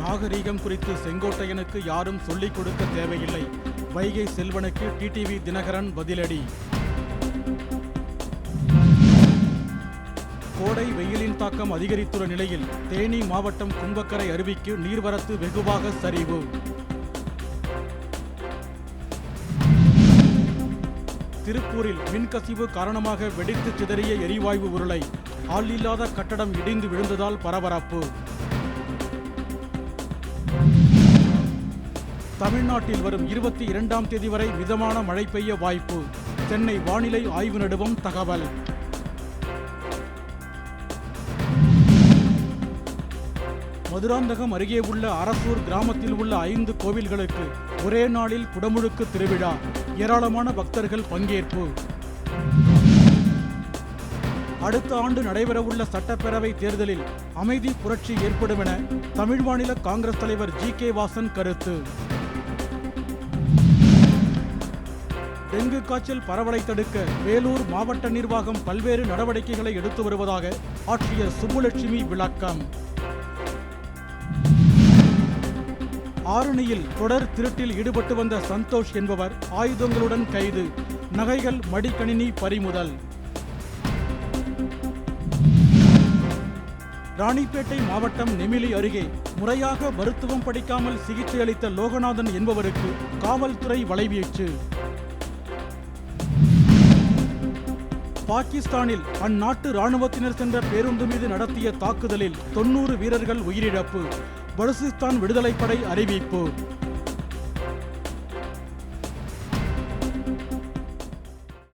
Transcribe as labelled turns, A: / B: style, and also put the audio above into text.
A: நாகரீகம் குறித்து செங்கோட்டையனுக்கு யாரும் சொல்லிக் கொடுக்க தேவையில்லை. வைகை செல்வனுக்கு டிடிவி தினகரன் பதிலடி. கோடை வெயிலின் தாக்கம் அதிகரித்துள்ள நிலையில் தேனி மாவட்டம் கும்பக்கரை அருவிக்கு நீர்வரத்து வெகுவாக சரிவு. திருப்பூரில் மின்கசிவு காரணமாக வெடித்து சிதறிய எரிவாயு உருளை ஆள் இல்லாத கட்டடம் இடிந்து விழுந்ததால் பரபரப்பு. தமிழ்நாட்டில் வரும் இருபத்தி இரண்டாம் தேதி வரை மிதமான மழை பெய்ய வாய்ப்பு. சென்னை வானிலை ஆய்வு நடுவம் தகவல். மதுராந்தகம் அருகே உள்ள அரசூர் கிராமத்தில் உள்ள ஐந்து கோவில்களுக்கு ஒரே நாளில் குடமுழுக்கு திருவிழா. ஏராளமான பக்தர்கள் பங்கேற்பு. அடுத்த ஆண்டு நடைபெறவுள்ள சட்டப்பேரவை தேர்தலில் அமைதி புரட்சி ஏற்படும் என தமிழ் மாநில காங்கிரஸ் தலைவர் ஜி கே வாசன் கருத்து. டெங்கு காய்ச்சல் பரவலை தடுக்க வேலூர் மாவட்ட நிர்வாகம் பல்வேறு நடவடிக்கைகளை எடுத்து வருவதாக ஆட்சியர் சுப்புலட்சுமி விளக்கம். ஆரணியில் தொடர் திருட்டில் ஈடுபட்டு வந்த சந்தோஷ் என்பவர் ஆயுதங்களுடன் கைது நகைகள் மடிக்கணினி பறிமுதல். ராணிப்பேட்டை மாவட்டம் நெமிலி அருகே முறையாக மருத்துவம் படிக்காமல் சிகிச்சை அளித்த லோகநாதன் என்பவருக்கு காவல்துறை வலைவீச்சு. பாகிஸ்தானில் அந்நாட்டு ராணுவத்தினர் சென்ற பேருந்து மீது நடத்திய தாக்குதலில் தொன்னூறு வீரர்கள் உயிரிழப்பு. பலுசிஸ்தான் விடுதலைப்படை அறிவிப்பு.